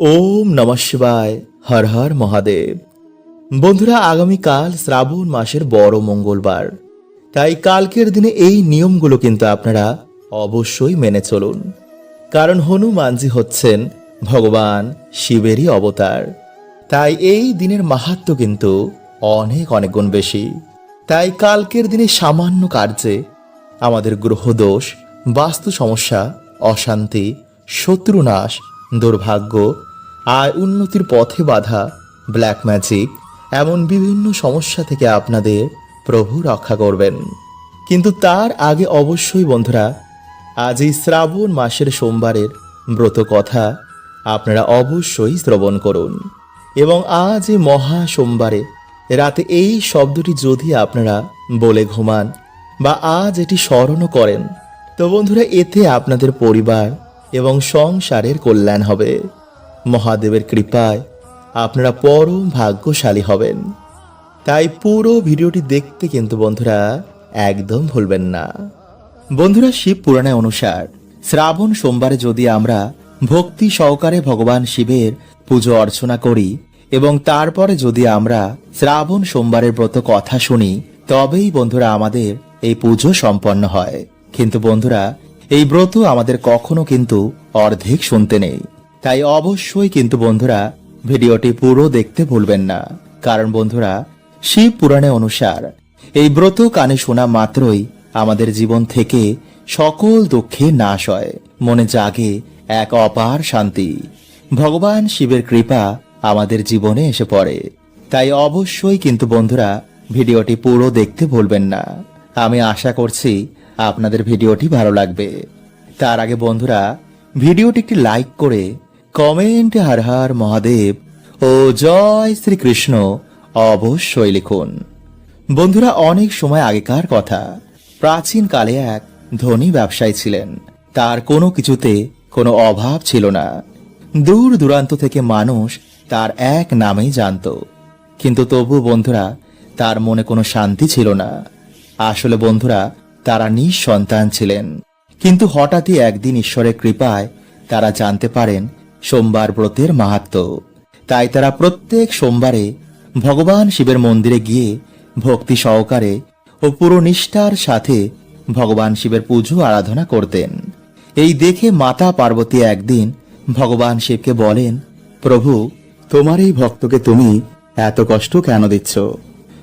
ওম নমঃ শিবায়, হর হর মহাদেব। বন্ধুরা, আগামীকাল শ্রাবণ মাসের বড় মঙ্গলবার। তাই কালকের দিনে এই নিয়মগুলো কিন্তু আপনারা অবশ্যই মেনে চলুন। কারণ হনুমানজি হচ্ছেন ভগবান শিবেরই অবতার। তাই এই দিনের মাহাত্ম কিন্তু অনেক অনেক গুণ বেশি। তাই কালকের দিনে সামান্য কার্যে আমাদের গ্রহদোষ, বাস্তু সমস্যা, অশান্তি, শত্রুনাশ দুর্ভাগ্য আয় উন্নতির পথে বাধা ব্ল্যাক ম্যাজিক এমন বিভিন্ন সমস্যা থেকে আপনাদের প্রভু রক্ষা করবেন। কিন্তু তার আগে অবশ্যই বন্ধুরা, আজ এই শ্রাবণ মাসের সোমবারের ব্রত কথা আপনারা অবশ্যই শ্রবণ করুন। এবং আজ এই মহা সোমবারে রাতে এই শব্দটি যদি আপনারা বলে ঘুমান বা আজ এটি স্মরণও করেন, তো বন্ধুরা, এতে আপনাদের পরিবার এবং সংসারের কল্যাণ হবে। মহাদেবের কৃপায় আপনারা পরম ভাগ্যশালী হবেন। তাই পুরো ভিডিওটি দেখতে কিন্তু বন্ধুরা একদম ভুলবেন না। বন্ধুরা শিব পুরাণে অনুসার, শ্রাবণ সোমবারে যদি আমরা ভক্তি সহকারে ভগবান শিবের পুজো অর্চনা করি এবং তারপরে যদি আমরা শ্রাবণ সোমবারের ব্রত কথা শুনি, তবেই বন্ধুরা আমাদের এই পুজো সম্পন্ন হয়। কিন্তু বন্ধুরা এই ব্রত আমাদের কখনো কিন্তু অর্ধেক শুনতে নেই। তাই অবশ্যই কিন্তু বন্ধুরা, ভিডিওটি পুরো দেখতে ভুলবেন না। কারণ বন্ধুরা শিব পুরাণে অনুসার, এই ব্রত কানে শোনা মাত্রই আমাদের জীবন থেকে সকল দুঃখে নাশ হয়, মনে জাগে এক অপার শান্তি। ভগবান শিবের কৃপা আমাদের জীবনে এসে পড়ে। তাই অবশ্যই কিন্তু বন্ধুরা, ভিডিওটি পুরো দেখতে ভুলবেন না। আমি আশা করছি আপনাদের ভিডিওটি ভালো লাগবে। তার আগে বন্ধুরা, ভিডিওটি একটি লাইক করে কমেন্টে হর হর মহাদেব ও জয় শ্রীকৃষ্ণ অবশ্যই লিখুন। বন্ধুরা, অনেক সময় আগেকার কথা। প্রাচীন কালে এক ধনী ব্যবসায়ী ছিলেন। তার কোনো কিছুতে কোনো অভাব ছিল না। দূর দূরান্ত থেকে মানুষ তার এক নামেই জানত। কিন্তু তবু বন্ধুরা, তার মনে কোনো শান্তি ছিল না। আসলে বন্ধুরা তারা নিঃসন্তান ছিলেন। কিন্তু হঠাৎই একদিন ঈশ্বরের কৃপায় তারা জানতে পারেন সোমবার ব্রতের মাহাত্ম। তাই তারা প্রত্যেক সোমবারে ভগবান শিবের মন্দিরে গিয়ে ভক্তি সহকারে ও পুরো নিষ্ঠার সাথে ভগবান শিবের পুজো আরাধনা করতেন। এই দেখে মাতা পার্বতী একদিন ভগবান শিবকে বলেন, প্রভু, তোমার এই ভক্তকে তুমি এত কষ্ট কেন দিচ্ছ?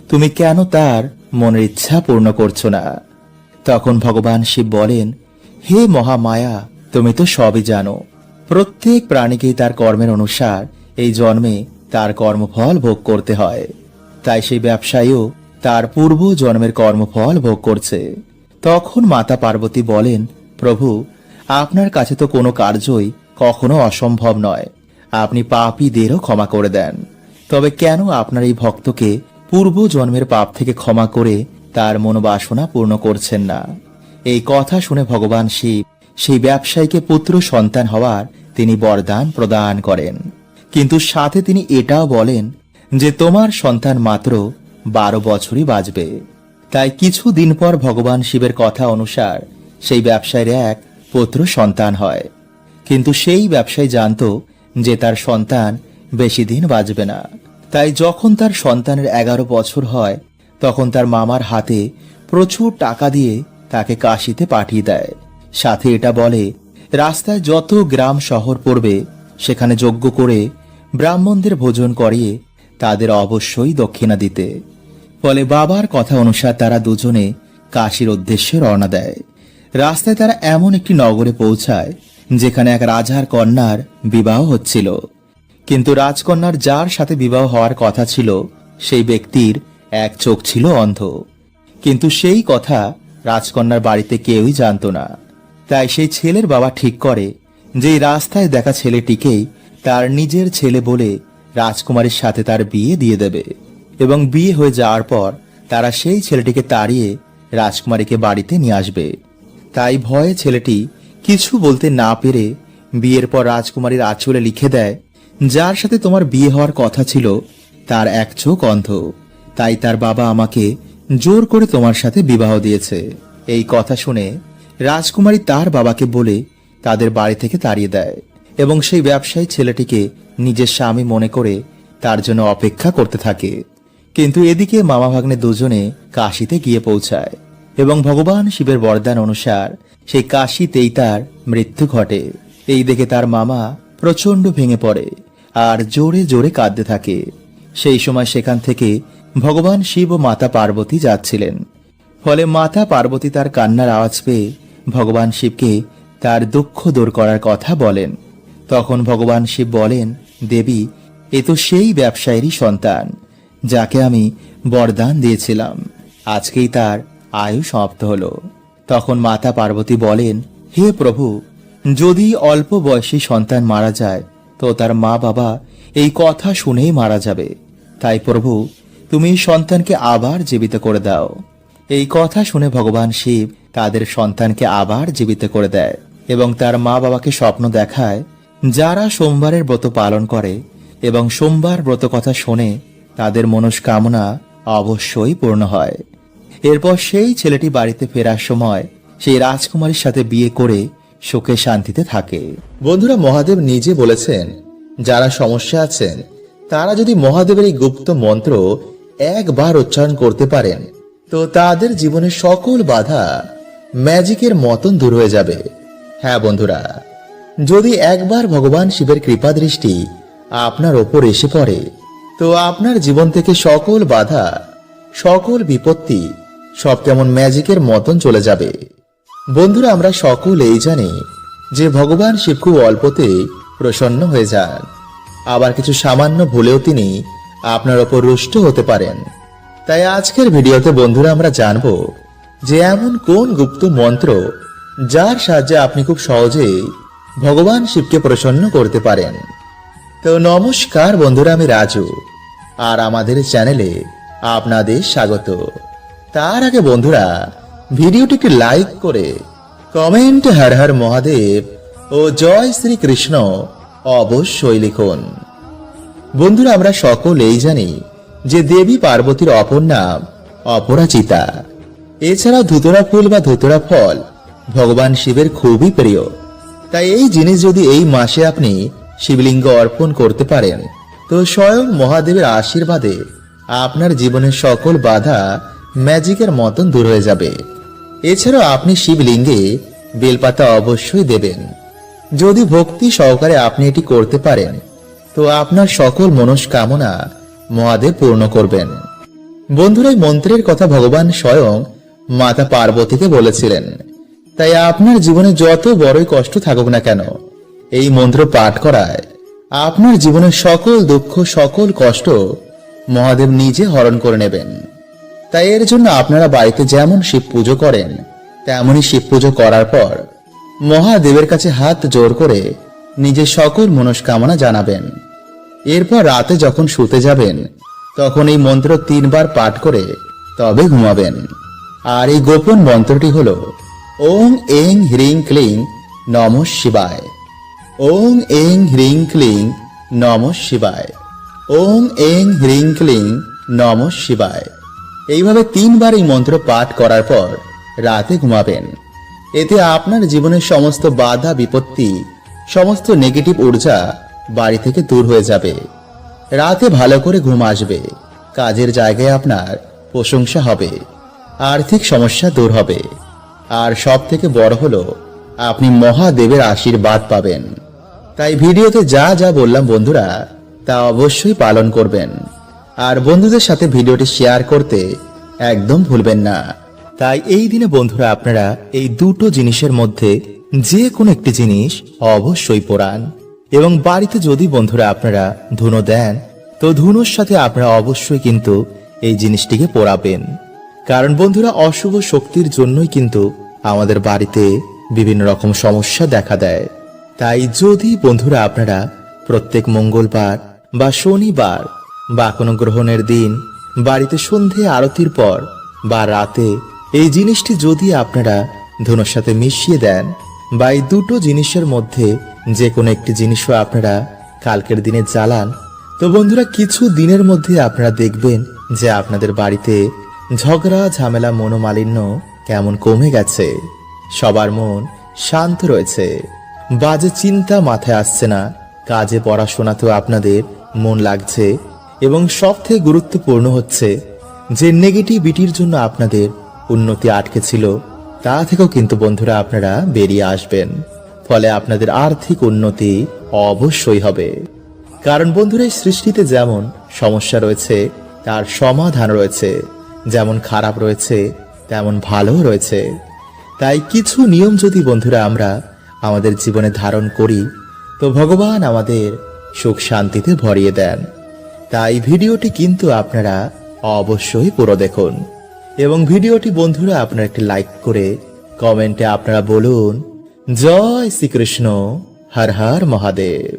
তুমি কেন তার মনের ইচ্ছা পূর্ণ করছ না? তখন ভগবান শিব বলেন, হে মহামায়া, তুমি তো সবই জানো। প্রত্যেক প্রাণীকেই তার কর্মের অনুসার এই জন্মে তার কর্মফল ভোগ করতে হয়। তাই সেই ব্যবসায়ীও তার পূর্ব জন্মের কর্মফল ভোগ করছে। তখন মাতা পার্বতী বলেন, প্রভু, আপনার কাছে তো কোনো কার্যই কখনো অসম্ভব নয়। আপনি পাপীদেরও ক্ষমা করে দেন। তবে কেন আপনার এই ভক্তকে পূর্ব জন্মের পাপ থেকে ক্ষমা করে তার মনোবাসনা পূর্ণ করছেন না। এই কথা শুনে ভগবান শিব সেই ব্যবসায়ীকে পুত্র সন্তান হওয়ার তিনি বরদান প্রদান করেন। কিন্তু সাথে তিনি এটাও বলেন যে তোমার সন্তান মাত্র বারো বছরই বাঁচবে। তাই কিছু দিন পর ভগবান শিবের কথা অনুসার সেই ব্যবসায়ীর এক পুত্র সন্তান হয়। কিন্তু সেই ব্যবসায়ী জানতো যে তার সন্তান বেশি দিন বাঁচবে না। তাই যখন তার সন্তানের এগারো বছর হয় তখন তার মামার হাতে প্রচুর টাকা দিয়ে তাকে কাশিতে পাঠিয়ে দেয়। সাথে এটা বলে, রাস্তায় যত গ্রাম শহর পড়বে, সেখানে যজ্ঞ করে ব্রাহ্মণদের ভোজন করিয়ে তাদের অবশ্যই দক্ষিণা দিতে। ফলে বাবার কথা অনুসার তারা দুজনে কাশির উদ্দেশ্যে রওনা দেয়। রাস্তায় তারা এমন একটি নগরে পৌঁছায়, যেখানে এক রাজার কন্যার বিবাহ হচ্ছিল। কিন্তু রাজকন্যার যার সাথে বিবাহ হওয়ার কথা ছিল, সেই ব্যক্তির এক চোখ ছিল অন্ধ। কিন্তু সেই কথা রাজকন্যার বাড়িতে কেউই জানতো না। তাই সেই ছেলের বাবা ঠিক করে যে রাস্তায় দেখা ছেলেটিকেই তার নিজের ছেলে বলে রাজকুমারীর সাথে তার বিয়ে দিয়ে দেবে। এবং বিয়ে হয়ে যাওয়ার পর তারা সেই ছেলেটিকে তাড়িয়ে রাজকুমারীকে বাড়িতে নিয়ে আসবে। তাই ভয়ে ছেলেটি কিছু বলতে না পেরে বিয়ের পর রাজকুমারীর আঁচলে লিখে দেয়, যার সাথে তোমার বিয়ে হওয়ার কথা ছিল, তার এক চোখ অন্ধ। তাই তার বাবা আমাকে জোর করে তোমার সাথে বিবাহ দিয়েছে। এই কথা শুনে রাজকুমারী তার বাবাকে বলে তাদের বাড়ি থেকে তাড়িয়ে দেয় এবং সেই ব্যবসায়ী ছেলেটিকে নিজের স্বামী মনে করে তার জন্য অপেক্ষা করতে থাকে। কিন্তু এদিকে মামা ভাগ্নে দুজনে কাশিতে গিয়ে পৌঁছায় এবং ভগবান শিবের বরদান অনুসার সেই কাশিতেই তার মৃত্যু ঘটে। এই দেখে তার মামা প্রচণ্ড ভেঙে পড়ে আর জোরে জোরে কাঁদতে থাকে। সেই সময় সেখান থেকে ভগবান শিব ও মাতা পার্বতী যাচ্ছিলেন। ফলে মাতা পার্বতী তার কান্নার আওয়াজ পেয়ে ভগবান শিবকে তার দুঃখ দূর করার কথা বলেন। তখন ভগবান শিব বলেন, দেবী, এ তো সেই ব্যবসায়ীরই সন্তান, যাকে আমি বরদান দিয়েছিলাম। আজকেই তার আয়ু সমাপ্ত হল। তখন মাতা পার্বতী বলেন, হে প্রভু, যদি অল্প বয়সী সন্তান মারা যায়, তো তার মা বাবা এই কথা শুনেই মারা যাবে। তাই প্রভু তুমি সন্তানকে আবার জীবিত করে দাও। এই কথা শুনে ভগবান শিব তাদের সন্তানকে আবার জীবিত করে দেয় এবং তার মা বাবাকে স্বপ্ন দেখায়, যারা সোমবারের ব্রত পালন করে এবং সোমবার ব্রত কথা শোনে তাদের মনস্কামনা অবশ্যই পূর্ণ হয়। এরপর সেই ছেলেটি বাড়িতে ফেরার সময় সেই রাজকুমারীর সাথে বিয়ে করে সুখে শান্তিতে থাকে। বন্ধুরা, মহাদেব নিজে বলেছেন, যারা সমস্যা আছেন, তারা যদি মহাদেবের এই গুপ্ত মন্ত্র একবার উচ্চারণ করতে পারেন। তো তাদের জীবনের সকল বাধা ম্যাজিকের মতন দূর হয়ে যাবে। হ্যাঁ বন্ধুরা, যদি একবার ভগবান শিবের কৃপা দৃষ্টি আপনার ওপর এসে পড়ে, তো আপনার জীবন থেকে সকল বাধা, সকল বিপত্তি সব কেমন ম্যাজিকের মতন চলে যাবে। বন্ধুরা, আমরা সকলেই জানি যে ভগবান শিব খুব অল্পতে প্রসন্ন হয়ে যান। আবার কিছু সামান্য ভুলেও তিনি আপনার ওপর রুষ্ট হতে পারেন। তাই আজকের ভিডিওতে বন্ধুরা আমরা জানব যে এমন কোন গুপ্ত মন্ত্র যার সাহায্যে আপনি খুব সহজেই ভগবান শিবকে প্রসন্ন করতে পারেন। তো নমস্কার বন্ধুরা, আমি রাজু, আর আমাদের চ্যানেলে আপনাদের স্বাগত। তার আগে বন্ধুরা, ভিডিওটিকে লাইক করে কমেন্ট, হর হর মহাদেব ও জয় শ্রী কৃষ্ণ অবশ্যই লিখুন। বন্ধুরা, আমরা সকলেই জানি যে দেবী পার্বতীর অপর নাম অপরাজিতা। এছাড়া ধুতরা ফুল বা ধুতরা ফল ভগবান শিবের খুবই প্রিয়। তাই এই জিনিস যদি এই মাসে আপনি শিবলিঙ্গ অর্পণ করতে পারেন, তো স্বয়ং মহাদেবের আশীর্বাদে আপনার জীবনের সকল বাধা ম্যাজিকের মতন দূর হয়ে যাবে। এছাড়াও আপনি শিবলিঙ্গে বেলপাতা অবশ্যই দেবেন। যদি ভক্তি সহকারে আপনি এটি করতে পারেন তো আপনার সকল মনস্কামনা মহাদেব পূর্ণ করবেন। বন্ধুরা, এই মন্ত্রের কথা ভগবান স্বয়ং মাতা পার্বতীকে বলেছিলেন। তাই আপনার জীবনে যত বড়ই কষ্ট থাকুক না কেন, এই মন্ত্র পাঠ করায় আপনার জীবনের সকল দুঃখ, সকল কষ্ট মহাদেব নিজে হরণ করে নেবেন। তাই এর জন্য আপনারা বাড়িতে যেমন শিব পুজো করেন, তেমনই শিব পুজো করার পর মহাদেবের কাছে হাত জোর করে নিজের সকল মনস্কামনা জানাবেন। এরপর রাতে যখন শুতে যাবেন, তখন এই মন্ত্র তিনবার পাঠ করে তবে ঘুমাবেন। আর এই গোপন মন্ত্রটি হল, ওং এং হ্রিং ক্লিং নম শিবায়। ওং এং হ্রিং ক্লিং নম শিবায়। ওং এং হ্রিং ক্লিং নম শিবায়। এইভাবে তিনবার এই মন্ত্র পাঠ করার পর রাতে ঘুমাবেন। এতে আপনার জীবনের সমস্ত বাধা, বিপত্তি সমস্ত নেগেটিভ ঊর্জা বাড়ি থেকে দূর হয়ে যাবে। রাতে ভালো করে ঘুম আসবে। কাজের জায়গায় আপনার প্রশংসা হবে। আর্থিক সমস্যা দূর হবে। আর সব থেকে বড় হলো, আপনি মহাদেবের আশীর্বাদ পাবেন। তাই ভিডিওতে যা যা বললাম বন্ধুরা, তা অবশ্যই পালন করবেন। আর বন্ধুদের সাথে ভিডিওটি শেয়ার করতে একদম ভুলবেন না। তাই এই দিনে বন্ধুরা, আপনারা এই দুটো জিনিসের মধ্যে যে কোনো একটি জিনিস অবশ্যই পড়ান। এবং বাড়িতে যদি বন্ধুরা আপনারা ধুনো দেন, তো ধুনোর সাথে আপনারা অবশ্যই কিন্তু এই জিনিসটিকে পড়াবেন। কারণ বন্ধুরা, অশুভ শক্তির জন্যই কিন্তু আমাদের বাড়িতে বিভিন্ন রকম সমস্যা দেখা দেয়। তাই যদি বন্ধুরা আপনারা প্রত্যেক মঙ্গলবার বা শনিবার বা কোনো গ্রহণের দিন বাড়িতে সন্ধে আরতির পর বা রাতে এই জিনিসটি যদি আপনারা ধনুর সাথে মিশিয়ে দেন বা এই দুটো জিনিসের মধ্যে যে কোনো একটি জিনিসও আপনারা কালকের দিনে জ্বালান। তো বন্ধুরা, কিছু দিনের মধ্যে আপনারা দেখবেন যে আপনাদের বাড়িতে ঝগড়া, ঝামেলা, মনোমালিন্য কেমন কমে গেছে। সবার মন শান্ত রয়েছে। বাজে চিন্তা মাথায় আসছে না। কাজে পড়াশোনাতেও আপনাদের মন লাগছে এবং সব থেকে গুরুত্বপূর্ণ হচ্ছে যে নেগেটিভিটির জন্য আপনাদের উন্নতি আটকে ছিল। তা থেকেও কিন্তু বন্ধুরা আপনারা বেরিয়ে আসবেন। ফলে আপনাদের আর্থিক উন্নতি অবশ্যই হবে। কারণ বন্ধুরা, এই সৃষ্টিতে যেমন সমস্যা রয়েছে, তার সমাধান রয়েছে। যেমন খারাপ রয়েছে, তেমন ভালো রয়েছে। তাই কিছু নিয়ম যদি বন্ধুরা আমরা আমাদের জীবনে ধারণ করি, তো ভগবান আমাদের সুখ শান্তিতে ভরিয়ে দেন। তাই ভিডিওটি কিন্তু আপনারা অবশ্যই পুরো দেখুন। এবং ভিডিওটি বন্ধুরা আপনারা একটি লাইক করে কমেন্টে আপনারা বলুন, জয় শ্রীকৃষ্ণ, হর হর মহাদেব।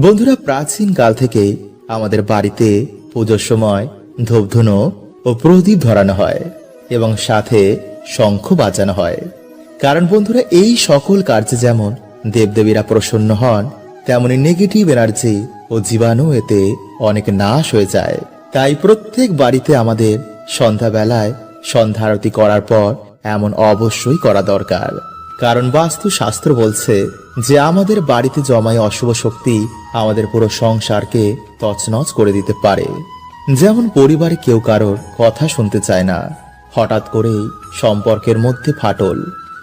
বন্ধুরা, প্রাচীন কাল থেকে আমাদের বাড়িতে পুজোর সময় ধূপধুনো ও প্রদীপ ধরানো হয় এবং সাথে শঙ্খ বাজানো হয়। কারণ বন্ধুরা, এই সকল কার্যে যেমন দেবদেবীরা প্রসন্ন হন, তেমনি নেগেটিভ এনার্জি ও জীবাণু এতে অনেক নাশ হয়ে যায়। তাই প্রত্যেক বাড়িতে আমাদের সন্ধ্যাবেলায় সন্ধ্যা আরতি করার পর এমন অবশ্যই করা দরকার। কারণ বাস্তু শাস্ত্র বলছে যে আমাদের বাড়িতে জমায় অশুভ শক্তি আমাদের পুরো সংসারকে তছনছ করে দিতে পারে। যেমন পরিবারে কেউ কারোর কথা শুনতে চায় না। হঠাৎ করেই সম্পর্কের মধ্যে ফাটল।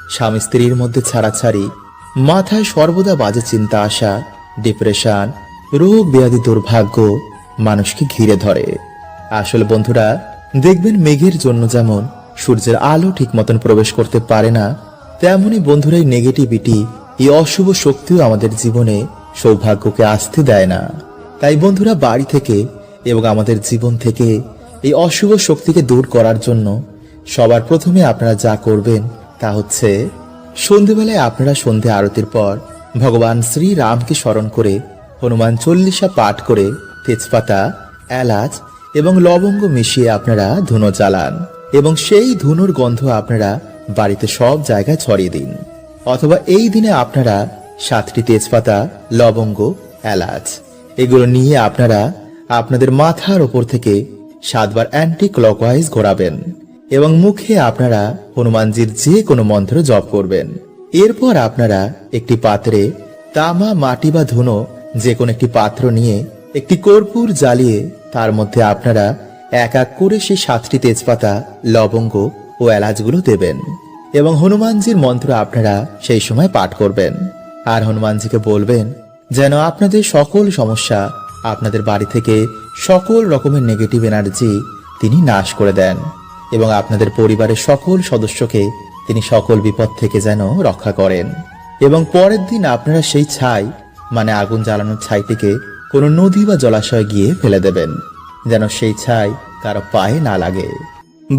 স্বামী স্ত্রীর মধ্যে ছাড়াছাড়ি। মাথায় সর্বদা বাজে চিন্তা আসা ডিপ্রেশন রোগ ব্যাধি দুর্ভাগ্য মানুষকে ঘিরে ধরে। আসলে বন্ধুরা দেখবেন মেঘের জন্য যেমন সূর্যের আলো ঠিক মতন প্রবেশ করতে পারে না, তেমনি বন্ধুরা এই নেগেটিভিটি এই অশুভ শক্তিও আমাদের জীবনে সৌভাগ্যকে আসতে দেয় না। তাই বন্ধুরা, বাড়ি থেকে এবং আমাদের জীবন থেকে এই অশুভ শক্তিকে দূর করার জন্য সবার প্রথমে আপনারা যা করবেন তা হচ্ছে, সন্ধেবেলায় আপনারা সন্ধে আরতির পর ভগবান শ্রী রামকে স্মরণ করে হনুমান চল্লিশা পাঠ করে তেজপাতা, এলাচ এবং লবঙ্গ মিশিয়ে আপনারা ধুনো জ্বালান এবং সেই ধুনোর গন্ধ আপনারা বাড়িতে সব জায়গায় ছড়িয়ে দিন। অথবা এই দিনে আপনারা সাতটি তেজপাতা, লবঙ্গ, এলাচ, এগুলো নিয়ে আপনারা আপনাদের মাথার ওপর থেকে সাতবার অ্যান্টি ক্লকওয়াইজ ঘোরাবেন এবং মুখে আপনারা হনুমানজির যে কোনো মন্ত্র জপ করবেন। এরপর আপনারা একটি পাত্রে তামা, মাটি বা ধুনো যে কোনো একটি পাত্র নিয়ে একটি কর্পূর জ্বালিয়ে তার মধ্যে আপনারা এক এক করে সেই সাতটি তেজপাতা, লবঙ্গ ও এলাচগুলো দেবেন এবং হনুমানজির মন্ত্র আপনারা সেই সময় পাঠ করবেন। আর হনুমানজিকে বলবেন, যেন আপনাদের সকল সমস্যা আপনাদের বাড়ি থেকে সকল রকমের নেগেটিভ এনার্জি তিনি নাশ করে দেন এবং আপনাদের পরিবারের সকল সদস্যকে তিনি সকল বিপদ থেকে যেন রক্ষা করেন। এবং পরের দিন আপনারা সেই ছাই মানে আগুন জ্বালানোর ছাইটিকে কোনো নদী বা জলাশয়ে গিয়ে ফেলে দেবেন, যেন সেই ছাই কারও পায়ে না লাগে।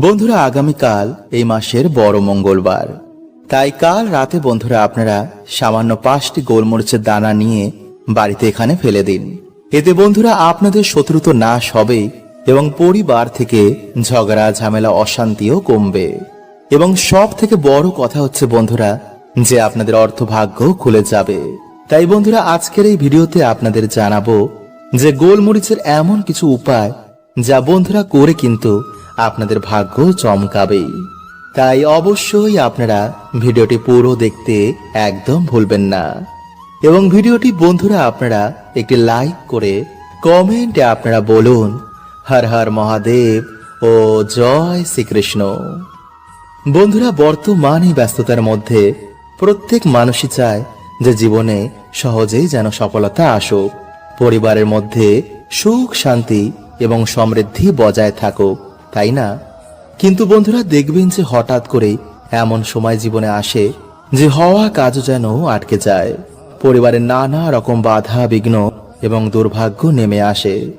বন্ধুরা, আগামীকাল এই মাসের বড় মঙ্গলবার। তাই কাল রাতে বন্ধুরা, আপনারা সামান্য পাঁচটি গোলমরিচের দানা নিয়ে বাড়িতে এখানে ফেলে দিন। এতে বন্ধুরা, আপনাদের শত্রু তো নাশ হবে এবং পরিবার থেকে ঝগড়া, ঝামেলা, অশান্তিও কমবে। এবং সব থেকে বড় কথা হচ্ছে বন্ধুরা, যে আপনাদের অর্থভাগ্য খুলে যাবে। তাই বন্ধুরা, আজকের এই ভিডিওতে আপনাদের জানাব যে গোলমরিচের এমন কিছু উপায় যা বন্ধুরা করে কিন্তু আপনাদের ভাগ্য চমকাবেই তাই অবশ্যই আপনারা ভিডিওটি পুরো দেখতে একদম ভুলবেন না। এবং ভিডিওটি বন্ধুরা, আপনারা একটি লাইক করে কমেন্টে আপনারা বলুন, হর হর মহাদেব ও জয় শ্রীকৃষ্ণ। বন্ধুরা, বর্তমান এই ব্যস্ততার মধ্যে প্রত্যেক মানুষই চায় যে জীবনে সহজেই যেন সফলতা আসুক, পরিবারের মধ্যে সুখ, শান্তি এবং সমৃদ্ধি বজায় থাকুক, তাই না? কিন্তু বন্ধুরা দেখবেন যে হঠাৎ করে এমন সময় জীবনে আসে যে হওয়া কাজও যেন আটকে যায়। পরিবারের নানা রকম বাধা, বিঘ্ন এবং দুর্ভাগ্য নেমে আসে।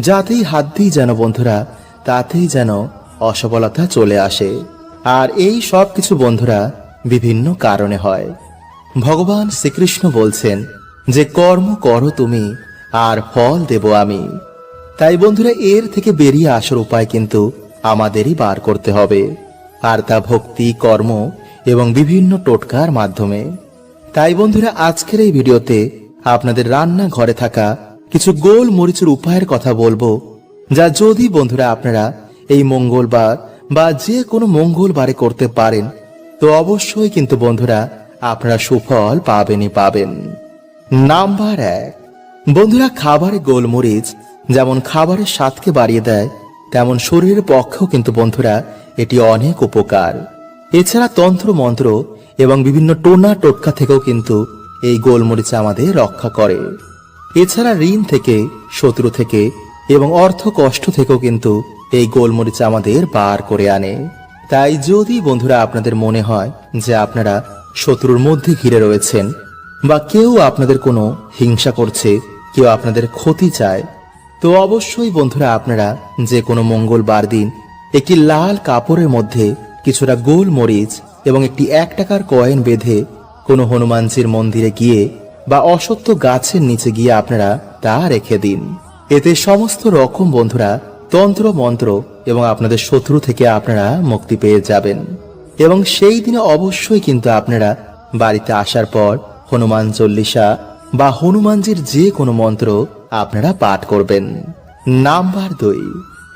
যাতেই হাত দিই যেন বন্ধুরা, তাতেই যেন অসফলতা চলে আসে। আর এই সব কিছু বন্ধুরা বিভিন্ন কারণে হয়। ভগবান শ্রীকৃষ্ণ বলছেন যে কর্ম করো তুমি, আর ফল দেব আমি। তাই বন্ধুরা, এর থেকে বেরিয়ে আসার উপায় কিন্তু আমাদেরই বার করতে হবে। আর তা ভক্তি, কর্ম এবং বিভিন্ন টোটকার মাধ্যমে। তাই বন্ধুরা, আজকের এই ভিডিওতে আপনাদের রান্না ঘরে থাকা কিছু গোল মরিচের উপায়ের কথা বলব, যা যদি বন্ধুরা আপনারা এই মঙ্গলবার বা যে কোনো মঙ্গলবারে করতে পারেন, তো অবশ্যই কিন্তু বন্ধুরা আপনারা সুফল পাবেনই পাবেন। নাম্বার এক, বন্ধুরা খাবারে গোলমরিচ যেমন খাবারের স্বাদকে বাড়িয়ে দেয়, তেমন শরীরের পক্ষেও কিন্তু বন্ধুরা এটি অনেক উপকার। এছাড়া তন্ত্র মন্ত্র এবং বিভিন্ন টোনা টোটকা থেকেও কিন্তু এই গোলমরিচ আমাদের রক্ষা করে। এছাড়া ঋণ থেকে, শত্রু থেকে এবং অর্থ কষ্ট থেকেও কিন্তু এই গোলমরিচ আমাদের বার করে আনে। তাই যদি বন্ধুরা আপনাদের মনে হয় যে আপনারা শত্রুর মধ্যে ঘিরে রয়েছেন। বা কেউ আপনাদের কোনো হিংসা করছে, কেউ আপনাদের ক্ষতি চায়, তো অবশ্যই বন্ধুরা আপনারা যে কোনো মঙ্গলবার দিন একটি লাল কাপড়ের মধ্যে কিছুটা গোল মরিচ এবং একটি এক টাকার কয়েন বেঁধে কোনো হনুমানজির মন্দিরে গিয়ে বা অসত্য গাছের নিচে গিয়ে আপনারা তা রেখে দিন। এতে সমস্ত রকম বন্ধুরা তন্ত্র মন্ত্র এবং আপনাদের শত্রু থেকে আপনারা মুক্তি পেয়ে যাবেন। এবং সেই দিনে অবশ্যই কিন্তু আপনারা বাড়িতে আসার পর হনুমান চল্লিশা বা হনুমানজির যে কোনো মন্ত্র আপনারা পাঠ করবেন। নাম্বার দুই।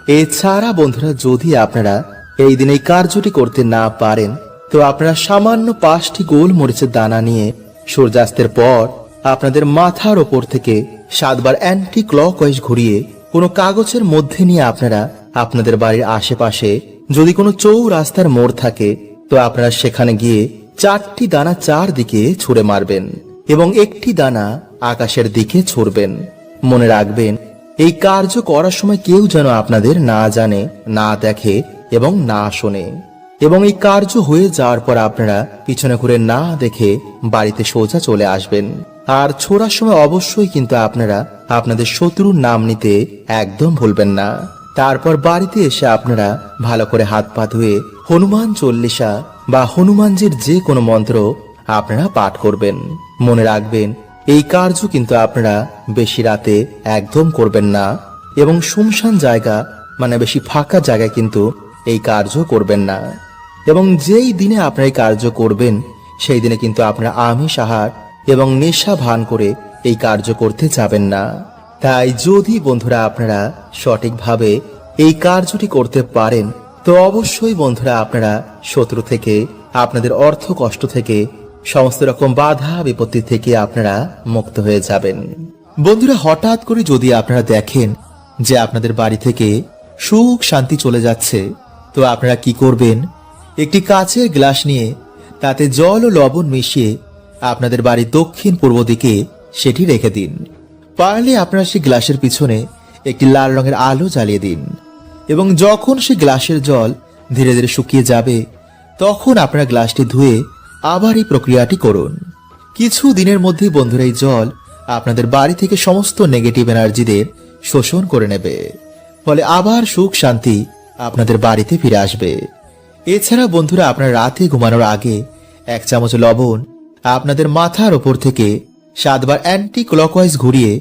এছাড়া বন্ধুরা, যদি আপনারা এই দিন এই কার্যটি করতে না পারেন, তো আপনারা সামান্য পাঁচটি গোল মরিচের দানা নিয়ে সূর্যাস্তের পর আপনাদের মাথার ওপর থেকে সাতবার অ্যান্টি ক্লক ক্লকওয়াইজ ঘুরিয়ে কোনো কাগজের মধ্যে নিয়ে আপনারা আপনাদের বাড়ির আশেপাশে যদি কোনো চৌ রাস্তার মোড় থাকে তো আপনারা সেখানে গিয়ে চারটি দানা চারদিকে ছুঁড়ে মারবেন এবং একটি দানা আকাশের দিকে ছুড়বেন। মনে রাখবেন, এই কার্য করার সময় কেউ যেন আপনাদের না জানে, না দেখে এবং না শোনে। এবং এই কার্য হয়ে যাওয়ার পর আপনারা পিছনে ঘুরে না দেখে বাড়িতে সোজা চলে আসবেন। আর ছোড়ার সময় অবশ্যই কিন্তু আপনারা আপনাদের শত্রুর নাম নিতে একদম ভুলবেন না। তারপর বাড়িতে এসে আপনারা ভালো করে হাত পা ধুয়ে হনুমান চল্লিশা বা হনুমানজির যে কোনো মন্ত্র আপনারা পাঠ করবেন। মনে রাখবেন, এই কার্য কিন্তু আপনারা বেশি রাতে একদম করবেন না এবং শুমশান জায়গা মানে বেশি ফাঁকা জায়গায় কিন্তু এই কার্য করবেন না। এবং যেই দিনে আপনারা এই কার্য করবেন, সেই দিনে কিন্তু আপনারা আমিষ আহার এবং নেশা ভান করে এই কার্য করতে যাবেন না। তাই যদি বন্ধুরা আপনারা সঠিকভাবে এই কার্যটি করতে পারেন, তো অবশ্যই বন্ধুরা আপনারা শত্রু থেকে, আপনাদের অর্থ কষ্ট থেকে, সমস্ত রকম বাধা বিপত্তি থেকে আপনারা মুক্ত হয়ে যাবেন। বন্ধুরা, হঠাৎ করে যদি আপনারা দেখেন যে আপনাদের বাড়ি থেকে সুখ শান্তি চলে যাচ্ছে, তো আপনারা কি করবেন? একটি কাচের গ্লাস নিয়ে তাতে জল ও লবণ মিশিয়ে আপনাদের বাড়ির দক্ষিণ পূর্ব দিকে সেটি রেখে দিন। পারলে আপনারা সেই গ্লাসের পিছনে একটি লাল রঙের আলো জ্বালিয়ে দিন। এবং যখন সেই গ্লাসের জল ধীরে ধীরে শুকিয়ে যাবে, তখন আপনারা গ্লাসটি ধুয়ে আবার এই প্রক্রিয়াটি করুন। কিছু দিনের মধ্যেই বন্ধুরা এই জল আপনাদের বাড়ি থেকে সমস্ত নেগেটিভ এনার্জিদের শোষণ করে নেবে। ফলে আবার সুখ শান্তি আপনাদের বাড়িতে ফিরে আসবে। এছাড়া বন্ধুরা আপনার রাতে ঘুমানোর আগে এক চামচ লবণ আপনাদের মাথার ওপর থেকে সাতবার অ্যান্টি ক্লকওয়াইজ ঘুরিয়ে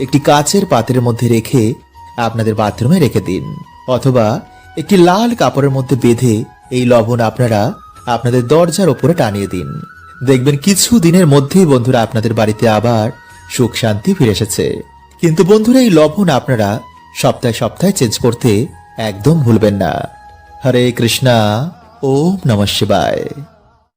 একটি কাচের পাত্রের মধ্যে রেখে আপনাদের বাথরুমে রেখে দিন। অথবা একটি লাল কাপড়ের মধ্যে বেঁধে এই লবণ আপনারা আপনাদের দরজার ওপরে টানিয়ে দিন। দেখবেন কিছু দিনের মধ্যেই বন্ধুরা আপনাদের বাড়িতে আবার সুখ শান্তি ফিরে এসেছে। কিন্তু বন্ধুরা, এই লবণ আপনারা সপ্তাহে সপ্তাহে চেঞ্জ করতে একদম ভুলবেন না। হরে কৃষ্ণা, ওম নমঃ শিবায়।